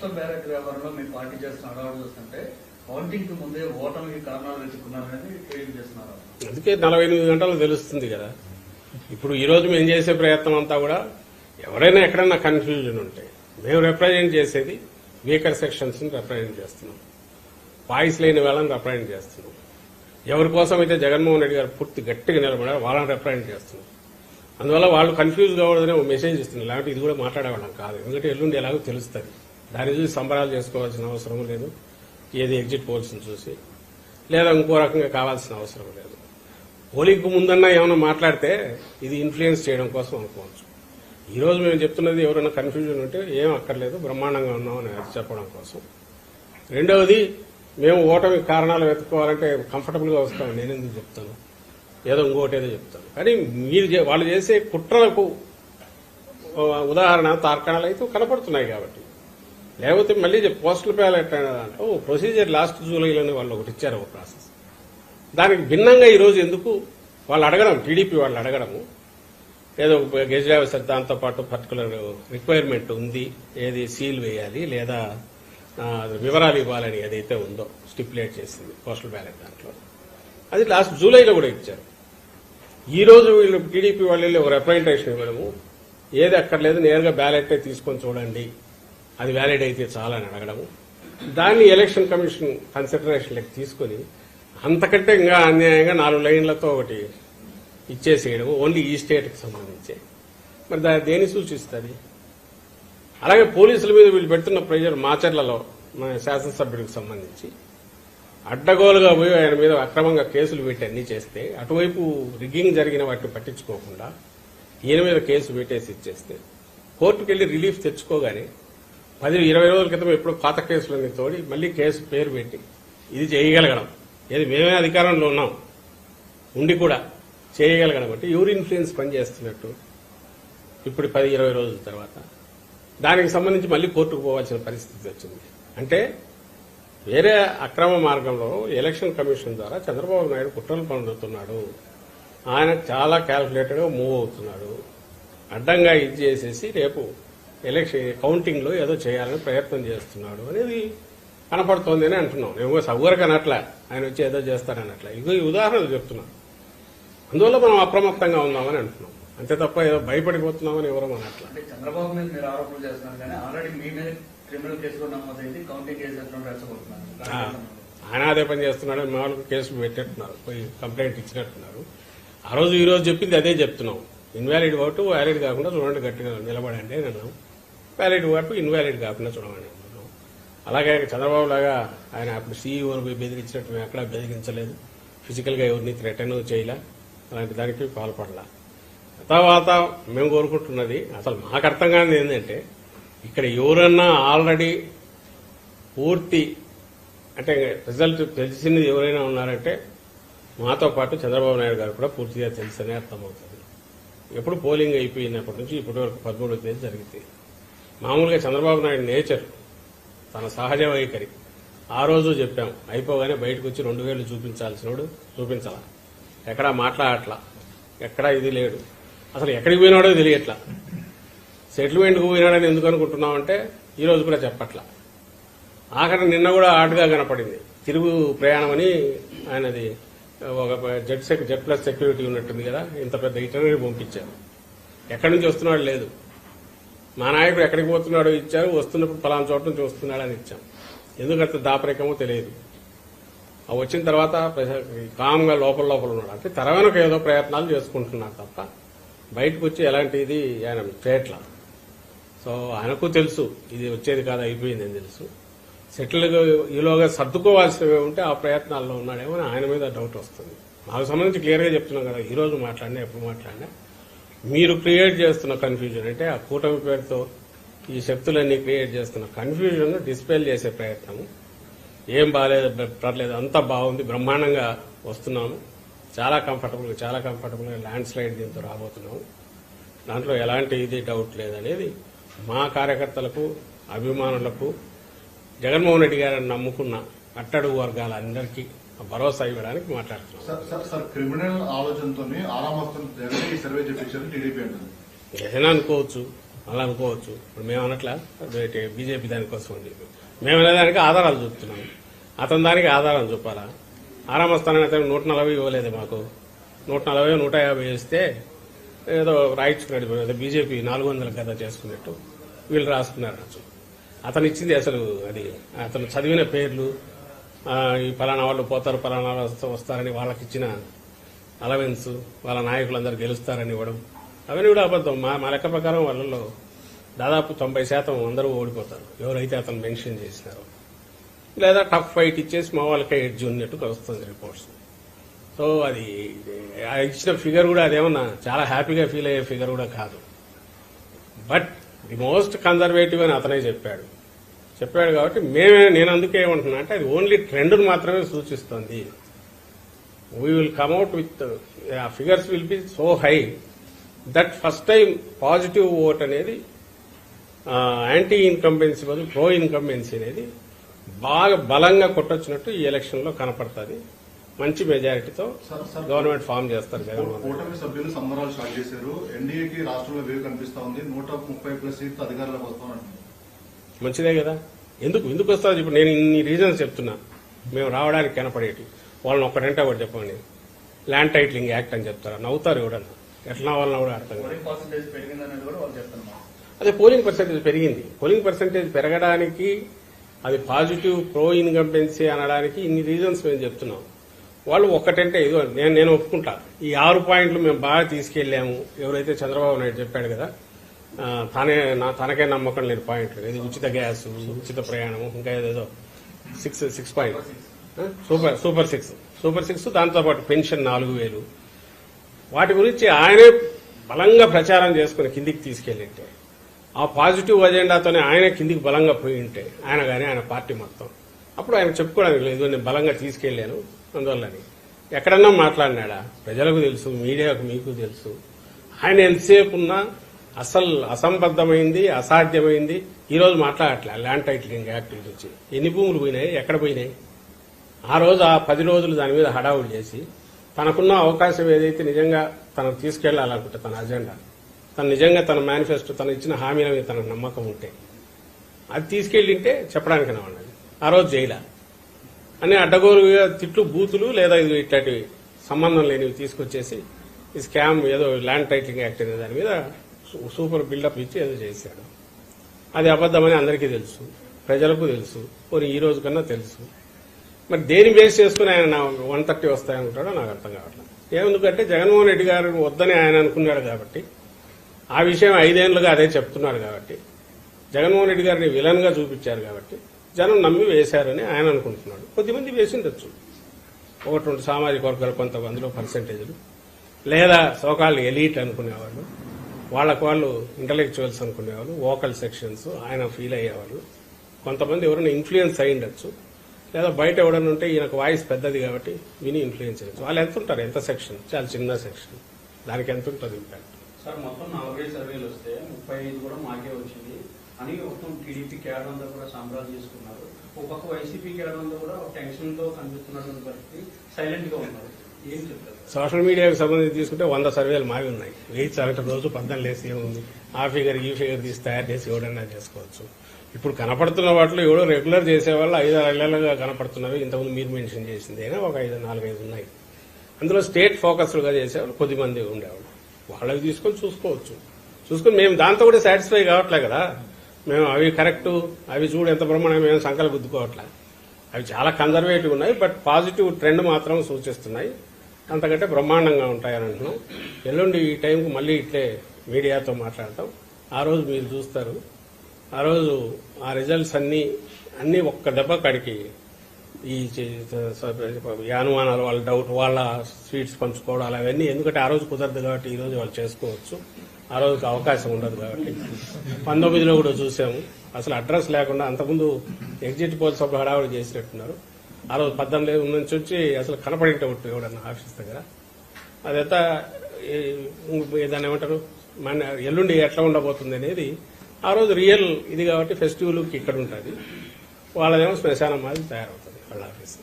కొత్త బ్యారెక్ వ్యాపారంలో మీ పార్టీ చేస్తున్న అడవాడు చూస్తుంటే కౌంటింగ్కి ముందే ఓటమికి కారణాలు వెతుక్కున్నారనేది క్రియేట్ చేస్తున్నారు. అందుకే నలభై ఎనిమిది గంటలు తెలుస్తుంది కదా. ఇప్పుడు ఈ రోజు మేము చేసే ప్రయత్నం అంతా కూడా ఎవరైనా ఎక్కడైనా కన్ఫ్యూజన్ ఉంటే మేము రిప్రజెంట్ చేసేది వీకర్ సెక్షన్స్ని రిప్రజెంట్ చేస్తున్నాం. వాయిస్ లేని వాళ్ళని రిప్రజెంట్ చేస్తున్నాం. ఎవరి కోసం అయితే జగన్మోహన్ రెడ్డి గారు పూర్తి గట్టిగా నిలబడారు వాళ్ళని రిప్రజెంట్ చేస్తున్నాం. అందువల్ల వాళ్ళు కన్ఫ్యూజ్ కావడదని ఒక మెసేజ్ ఇస్తున్నారు. లేకపోతే ఇది కూడా మాట్లాడేవాళ్ళం కాదు. ఎందుకంటే ఎల్లుండి ఎలాగో తెలుస్తుంది. దాని చూసి సంబరాలు చేసుకోవాల్సిన అవసరం లేదు. ఏది ఎగ్జిట్ పోల్స్ చూసి. లేదా ఇంకో రకంగా కావాల్సిన అవసరం లేదు. పోలింగ్కు ముందన్నా ఏమైనా మాట్లాడితే ఇది ఇన్ఫ్లుయెన్స్ చేయడం కోసం అనుకోవచ్చు. ఈరోజు మేము చెప్తున్నది ఎవరైనా కన్ఫ్యూజన్ ఉంటే ఏం అక్కర్లేదు బ్రహ్మాండంగా ఉన్నామని అది చెప్పడం కోసం. రెండవది మేము ఓటమి కారణాలు వెతుక్కోవాలంటే కంఫర్టబుల్గా వస్తాం నేను ఎందుకు చెప్తాను? ఏదో ఇంకోటి ఏదో చెప్తాను. కానీ మీరు చే- వాళ్ళు చేసే కుట్రలకు ఉదాహరణ తార్కాణాలు అయితే కనపడుతున్నాయి కాబట్టి. లేకపోతే మళ్ళీ పోస్టల్ బ్యాలెట్ అంటే దాంట్లో ఓ ప్రొసీజర్ లాస్ట్ జూలైలోనే వాళ్ళు ఒకటి ఇచ్చారు ఒక ప్రాసెస్. దానికి భిన్నంగా ఈరోజు ఎందుకు వాళ్ళు అడగడం టీడీపీ వాళ్ళు అడగడము. ఏదో గెజిట్ ఆఫీసర్ దాంతో పాటు పర్టికులర్ రిక్వైర్మెంట్ ఉంది. ఏది సీల్ వేయాలి లేదా వివరాలు ఇవ్వాలని ఏదైతే ఉందో స్టిపులేట్ చేసింది పోస్టల్ బ్యాలెట్ దాంట్లో. అది లాస్ట్ జూలైలో కూడా ఇచ్చారు. ఈ రోజు వీళ్ళు టీడీపీ వాళ్ళు వెళ్ళి ఒక రిప్రజెంటేషన్ ఇవ్వడము. ఏది అక్కర్లేదు నేరుగా బ్యాలెట్ తీసుకొని చూడండి. అది వ్యాలిడ్ అయితే చాలని అడగడము. దాన్ని ఎలక్షన్ కమిషన్ కన్సిడరేషన్లోకి తీసుకొని అంతకంటే ఇంకా అన్యాయంగా నాలుగు లైన్లతో ఒకటి ఇచ్చేసేయడం ఓన్లీ ఈ స్టేట్కి సంబంధించి. మరి దాన్ని దేని సూచిస్తుంది? అలాగే పోలీసుల మీద వీళ్ళు పెడుతున్న ప్రెజర్ మాచర్లలో మన శాసనసభ్యుడికి సంబంధించి. అడ్డగోలుగా పోయి ఆయన మీద అక్రమంగా కేసులు పెట్టి అన్ని చేస్తే అటువైపు రిగ్గింగ్ జరిగిన వాటిని పట్టించుకోకుండా ఈయన మీద కేసు పెట్టేసి ఇచ్చేస్తే కోర్టుకెళ్ళి రిలీఫ్ తెచ్చుకోగానే పది ఇరవై రోజుల క్రితం ఎప్పుడు పాత కేసులన్నీ తోడి మళ్ళీ కేసు పేరు పెట్టి ఇది చేయగలగడం. ఏది మేమే అధికారంలో ఉన్నాం. ఉండి కూడా చేయగలగడం అంటే ఎవరు ఇన్ఫ్లుయెన్స్ పనిచేస్తున్నట్టు ఇప్పుడు పది ఇరవై రోజుల తర్వాత. దానికి సంబంధించి మళ్ళీ కోర్టుకు పోవాల్సిన పరిస్థితి వచ్చింది. అంటే వేరే అక్రమ మార్గంలో ఎలక్షన్ కమిషన్ ద్వారా చంద్రబాబు నాయుడు కుట్రలు పనులుతున్నాడు. ఆయన చాలా క్యాల్కులేటెడ్గా మూవ్ అవుతున్నాడు. అడ్డంగా ఇది చేసేసి రేపు ఎలక్షన్ కౌంటింగ్లో ఏదో చేయాలని ప్రయత్నం చేస్తున్నాడు అనేది కనపడుతోంది అని అంటున్నాం. నేను సౌకర్యం అనట్లా. ఆయన వచ్చి ఏదో చేస్తారనట్లా. ఇగో ఈ ఉదాహరణలు చెప్తున్నాం. అందువల్ల మనం అప్రమత్తంగా ఉన్నామని అంటున్నాం. అంతే తప్ప ఏదో భయపడిపోతున్నామని ఎవరో అనట్లా. అంటే చంద్రబాబు మీద మీరు ఆరోపణలు చేస్తున్నారు కానీ ఆల్రెడీ మీ మీద క్రిమినల్ కేసు కూడా నమోదైంది. కౌంటింగ్ కేసు ఎట్లా రెచ్చగొడుతున్నారు. ఆ, ఆయన అదే పని చేస్తున్నాడు మామూలుగా కేసులు పెట్టేట్టున్నారు. పోయి కంప్లైంట్ ఇచ్చినట్టున్నారు. ఆ రోజు ఈ రోజు చెప్పింది అదే చెప్తున్నాం. ఇన్వాలిడ్ ఓటు వ్యాలిడ్ కాకుండా చూడండి గట్టిగా నిలబడండి అని అన్నాం. వ్యాలిడ్ ఓటు ఇన్వాలిడ్ కాకుండా చూడమని. అలాగే చంద్రబాబు లాగా ఆయన అప్పుడు సీఈఓని పోయి బెదిరించినట్టు మేము ఎక్కడా బెదిరించలేదు. ఫిజికల్గా ఎవరిని థ్రెటన్ చేయలే. అలాంటి దానికి పాల్పడలా. తర్వాత మేము కోరుకుంటున్నది అసలు మాకు అర్థం కానిది ఏంటంటే ఇక్కడ ఎవరన్నా ఆల్రెడీ పూర్తి అంటే రిజల్ట్ తెలిసింది ఎవరైనా ఉన్నారంటే మాతో పాటు చంద్రబాబు నాయుడు గారు కూడా పూర్తిగా తెలుసనే అర్థమవుతుంది. ఎప్పుడు పోలింగ్ అయిపోయినప్పటి నుంచి ఇప్పటి వరకు పదమూడవ తేదీ జరిగింది. మామూలుగా చంద్రబాబు నాయుడు నేచర్. తన సహజ వైఖరి. ఆ రోజు చెప్పాం అయిపోగానే బయటకు వచ్చి రెండు వేలు చూపించాల్సినోడు చూపించాల. ఎక్కడా మాట్లాడట్లా. ఎక్కడా ఇది లేడు. అసలు ఎక్కడికి పోయినాడో తెలియట్లా. సెటిల్మెంట్కి పోయినాడని ఎందుకు అనుకుంటున్నామంటే ఈ రోజు కూడా చెప్పట్లా. ఆఖరి నిన్న కూడా ఆటగా కనపడింది. తిరుగు ప్రయాణం అని ఆయనది ఒక Z sec Z plus security ఉన్నట్టుంది కదా ఇంత పెద్ద ఇటనరీ పంపించారు. ఎక్కడి నుంచి వస్తున్నాడు లేదు. మా నాయకుడు ఎక్కడికి పోతున్నాడో ఇచ్చారు వస్తున్నప్పుడు పలానా చోట నుంచి వస్తున్నాడు అని ఇచ్చాం. ఎందుకంత దాపరికమో తెలియదు. ఆ వచ్చిన తర్వాత కామ్గా లోపల లోపల ఉన్నాడు. అంటే తెర వెనక ఏదో ప్రయత్నాలు చేసుకుంటున్నాడు తప్ప బయటకు వచ్చి ఎలాంటి ఇది ఆయన చేయట్ల సో ఆయనకు తెలుసు ఇది వచ్చేది కాదు అయిపోయింది అని తెలుసు. సెటిల్ ఈలోగా సర్దుకోవాల్సినవి ఉంటే ఆ ప్రయత్నాల్లో ఉన్నాడేమో అని ఆయన మీద డౌట్ వస్తుంది. నాకు సంబంధించి క్లియర్గా చెప్తున్నాం కదా ఈ రోజు మాట్లాడినా ఎప్పుడు మాట్లాడినా. మీరు క్రియేట్ చేస్తున్న కన్ఫ్యూజన్ అంటే ఆ కూటమి పేరుతో ఈ శక్తులన్నీ క్రియేట్ చేస్తున్న కన్ఫ్యూజన్ డిస్పెల్ చేసే ప్రయత్నం. ఏం బాగాలేదు పర్లేదు అంతా బాగుంది బ్రహ్మాండంగా వస్తున్నాము. చాలా కంఫర్టబుల్గా చాలా కంఫర్టబుల్గా ల్యాండ్ స్లైడ్ దీంతో రాబోతున్నాము దాంట్లో ఎలాంటి ఇది డౌట్ లేదనేది మా కార్యకర్తలకు అభిమానులకు జగన్మోహన్ రెడ్డి గారిని నమ్ముకున్న అట్టడుగు వర్గాలందరికీ భరోసా ఇవ్వడానికి మాట్లాడుతున్నాం. ఏదైనా అనుకోవచ్చు అలా అనుకోవచ్చు. ఇప్పుడు మేము అనట్లా బీజేపీ దానికోసం అని చెప్పి. మేము అనేదానికి ఆధారాలు చూపుతున్నాం. అతని దానికి ఆధారం చూపాలా? ఆరామ స్థానం అయితే నూట నలభై ఇవ్వలేదు మాకు. నూట నలభై నూట యాభై ఇస్తే ఏదో రాయించుకున్నాడు ఏదో బీజేపీ నాలుగు వందల కథ చేసుకున్నట్టు వీళ్ళు రాసుకున్నారు. అతను ఇచ్చింది అసలు అది అతను చదివిన పేర్లు ఈ ఫలానా వాళ్ళు పోతారు ఫలానా వాళ్ళు వస్తారని వాళ్ళకి ఇచ్చిన అలవెన్స్ వాళ్ళ నాయకులందరూ గెలుస్తారని ఇవ్వడం. అవన్నీ కూడా అబద్ధం. మా మా లెక్క ప్రకారం వాళ్ళలో దాదాపు తొంభై శాతం అందరూ ఓడిపోతారు. ఎవరైతే అతను మెన్షన్ చేసినారో. లేదా టఫ్ ఫైట్ ఇచ్చేసి మా వాళ్ళకే ఎడ్జ్ ఉన్నట్టు వస్తుంది రిపోర్ట్స్ సో అది ఆ ఇచ్చిన ఫిగర్ కూడా అదేమన్నా చాలా హ్యాపీగా ఫీల్ అయ్యే ఫిగర్ కూడా కాదు. బట్ ది మోస్ట్ కన్జర్వేటివ్ అని అతనే చెప్పాడు. చెప్పాడు కాబట్టి మేమే నేను అందుకే ఏమంటున్నా అంటే అది ఓన్లీ ట్రెండ్ను మాత్రమే సూచిస్తుంది we will come out with the figures will be so high that first time positive vote అనేది యాంటీ ఇన్కంబెన్సీ బదులు ప్రో ఇన్కంబెన్సీ అనేది బాగా బలంగా కొట్టొచ్చినట్టు ఈ ఎలక్షన్లో కనపడుతుంది మంచి మెజారిటీతో. గవర్నమెంట్ ఫామ్ చేస్తారు జగన్మోహన్ రెడ్డి. కూటమి సభ్యులు సంబరాలు స్టార్ట్ చేశారు ఎన్డీఏకి రాష్ట్రంలో వేవ్ కనిపిస్తా ఉంది నూట ముప్పై ప్లస్ సీట్లు అధికారంలోకి వస్తామని మంచిదే కదా? ఎందుకు? ఎందుకు వస్తుంది ఇప్పుడు నేను ఇన్ని రీజన్స్ చెప్తున్నా. మేము రావడానికి కనపడేటి. వాళ్ళని ఒక్కటంటే ఒకటి చెప్పండి. ల్యాండ్ టైటిలింగ్ యాక్ట్ అని చెప్తారా? నవ్వుతారు ఎవడన్నా ఎట్లా వాళ్ళని కూడా అర్థం అదే పోలింగ్ పర్సెంటేజ్ పెరిగింది. పోలింగ్ పర్సెంటేజ్ పెరగడానికి అది పాజిటివ్ ప్రో ఇన్కంపెన్సీ అనడానికి ఇన్ని రీజన్స్ మేము చెప్తున్నాం. వాళ్ళు ఒక్కటంటే ఇదిగో నేను నేను ఒప్పుకుంటా. ఈ ఆరు పాయింట్లు మేము బాగా తీసుకెళ్ళాము ఎవరైతే చంద్రబాబు నాయుడు చెప్పాడు కదా తానే నా తనకే నమ్మకం లేని పాయింట్లు ఇది ఉచిత గ్యాస్ ఉచిత ప్రయాణం ఇంకా ఏదేదో. Six six point super super six super six దాంతోపాటు పెన్షన్ నాలుగు వేలు. వాటి గురించి ఆయనే బలంగా ప్రచారం చేసుకుని కిందికి తీసుకెళ్ళింటే ఆ పాజిటివ్ అజెండాతోనే ఆయన కిందికి బలంగా పోయి ఉంటే ఆయన కానీ ఆయన పార్టీ మొత్తం. అప్పుడు ఆయన చెప్పుకోవడానికి లేదు నేను బలంగా తీసుకెళ్ళాను అందువల్లని. ఎక్కడన్నా మాట్లాడినాడా? ప్రజలకు తెలుసు మీడియాకు మీకు తెలుసు. ఆయన ఎంతసేపు ఉన్నా అసలు అసంబద్ధమైంది అసాధ్యమైంది ఈ రోజు మాట్లాడట్లే ల్యాండ్ టైటిలింగ్ యాక్ట్ గురించి. ఎన్ని భూములు పోయినాయి? ఎక్కడ పోయినాయి? ఆ రోజు ఆ పది రోజులు దాని మీద హడావులు చేసి తనకున్న అవకాశం ఏదైతే నిజంగా తనకు తీసుకెళ్ళాలనుకుంటే తన అజెండా తను నిజంగా తన మేనిఫెస్టో తను ఇచ్చిన హామీల మీద తనకు నమ్మకం ఉంటే అది తీసుకెళ్ళింటే చెప్పడానికి ఉన్నది. ఆ రోజు జైలా. అని అడ్డగోలుగా తిట్లు బూతులు లేదా ఇది ఇట్లాంటివి సంబంధం లేనివి తీసుకొచ్చేసి ఈ స్కామ్ ఏదో ల్యాండ్ టైటిలింగ్ యాక్ట్ అనే దాని మీద సూపర్ బిల్డప్ ఇచ్చి ఏదో చేశాడు. అది అబద్ధమని అందరికీ తెలుసు ప్రజలకు తెలుసు పోనీ ఈ రోజు కన్నా తెలుసు. మరి దేని బేస్ చేసుకుని ఆయన వన్ థర్టీ వస్తాయనుకుంటాడో నాకు అర్థం కావట్లేదు. ఎందుకంటే జగన్మోహన్ రెడ్డి గారు వద్దని ఆయన అనుకున్నాడు కాబట్టి ఆ విషయం ఐదేళ్ళుగా అదే చెప్తున్నారు కాబట్టి జగన్మోహన్ రెడ్డి గారిని విలన్గా చూపించారు కాబట్టి జనం నమ్మి వేశారని ఆయన అనుకుంటున్నాడు. కొద్దిమంది వేసిండొచ్చు. ఒకటి రెండు సామాజిక వర్గాలు కొంత అందులో పర్సంటేజ్లు లేదా సోకాళ్ళు ఎలీట్ అనుకునేవాళ్ళు. వాళ్ళకు వాళ్ళు ఇంటలెక్చువల్స్ అనుకునేవాళ్ళు ఓకల్ సెక్షన్స్ ఆయన ఫీల్ అయ్యేవాళ్ళు. కొంతమంది ఎవరైనా ఇన్ఫ్లుయెన్స్ అయి ఉండొచ్చు లేదా బయట ఎవడన్నా ఉంటే ఈయనకు వాయిస్ పెద్దది కాబట్టి విని ఇన్ఫ్లుయెన్స్ చేయొచ్చు. వాళ్ళు ఎంత ఉంటారు? ఎంత సెక్షన్ చాలా చిన్న సెక్షన్ దానికి ఎంత ఉంటుంది ఇంపాక్ట్ సార్ మొత్తం నలభై సర్వేలు వస్తే ముప్పై ఐదు కూడా మాకే వచ్చింది. అని మొత్తం టీడీపీ క్యాడర్ అంతా కూడా సంబరాలు చేసుకున్నారు. ఒక వైసీపీ క్యాడర్ అంతా కూడా ఒక టెన్షన్తో కనిపిస్తున్నటువంటి పరిస్థితి సైలెంట్గా ఉన్నారు సోషల్ మీడియాకు సంబంధించి తీసుకుంటే వంద సర్వేలు మావి ఉన్నాయి. వెయిట్ సగటు రోజు పద్దెనిమిది లేసి ఏముంది? ఆ ఫిగర్ ఈ ఫిగర్ తీసి తయారు చేసి ఎవడన్నా చేసుకోవచ్చు. ఇప్పుడు కనపడుతున్న వాటిలో ఎవడో రెగ్యులర్ చేసేవాళ్ళు ఐదు ఆరు ఏళ్ళుగా కనపడుతున్నవి ఇంతకుముందు మీరు మెన్షన్ చేసింది అయినా ఒక ఐదు నాలుగైదు ఉన్నాయి. అందులో స్టేట్ ఫోకస్డ్గా చేసేవాళ్ళు కొద్దిమంది ఉండేవాళ్ళు. వాళ్ళకి తీసుకొని చూసుకోవచ్చు. చూసుకొని మేము దాంతో కూడా సాటిస్ఫై కావట్లే కదా. మేము అవి కరెక్ట్ అవి చూడు ఎంత బ్రహ్మాండంగా మేము సంకలు గుద్దుకోవట్లే. అవి చాలా కన్జర్వేటివ్ ఉన్నాయి బట్ పాజిటివ్ ట్రెండ్ మాత్రం సూచిస్తున్నాయి. అంతకంటే బ్రహ్మాండంగా ఉంటాయని అంటున్నాం. ఎల్లుండి ఈ టైంకి మళ్ళీ ఇట్లే మీడియాతో మాట్లాడతాం. ఆ రోజు మీరు చూస్తారు. ఆ రోజు ఆ రిజల్ట్స్ అన్నీ అన్నీ ఒక్క దెబ్బ కాడికి ఈ యానుమానాలు అనుమానాలు వాళ్ళ డౌట్ వాళ్ళ స్వీట్స్ పంచుకోవడాలు అవన్నీ ఎందుకంటే ఆ రోజు కుదరదు కాబట్టి ఈ రోజు వాళ్ళు చేసుకోవచ్చు. ఆ రోజుకి అవకాశం ఉండదు కాబట్టి. పంతొమ్మిదిలో కూడా చూసాము. అసలు అడ్రస్ లేకుండా అంతకుముందు ఎగ్జిట్ పోల్స్ అప్పుడు హడావుడు చేసినట్టున్నారు. ఆ రోజు పద్దెనిమిది నుంచి వచ్చి అసలు కనపడింటే ఒకటి ఎవడన్నా ఆఫీస్ దగ్గర అదంతా ఈ- దాన్ని ఏమంటారు? మన ఎల్లుండి ఎట్లా ఉండబోతుంది అనేది ఆ రోజు రియల్ ఇది కాబట్టి ఫెస్టివల్కి ఇక్కడ ఉంటుంది. వాళ్ళదేమో శ్మశానం మాది తయారవుతుంది వాళ్ళ ఆఫీస్